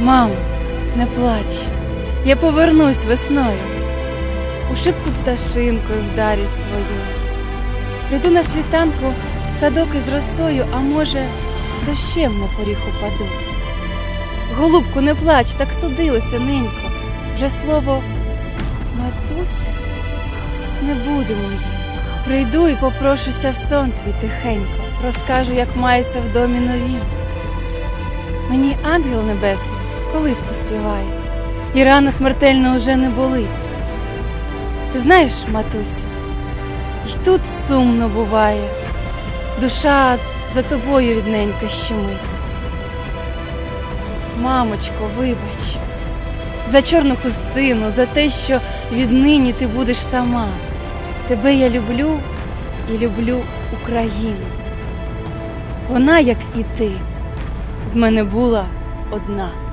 Мамо, не плач, я повернусь весною. У шибку пташинкою вдарюсь твою. Прийду на світанку садок із росою, а може, дощем на поріг упаду. Голубку, не плач, так судилося, ненько. Вже слово матуся не буде моїм. Прийду і попрошуся в сон твій тихенько, розкажу, як мається в домі новім. Мені ангел небесний колиску співає, і рана смертельна уже не болить. Ти знаєш, матусь, й тут сумно буває, душа за тобою відненька щемить. Мамочко, вибач, за чорну хустину, за те, що віднині ти будеш сама. Тебе я люблю і люблю Україну. Вона, як і ти, в мене була одна.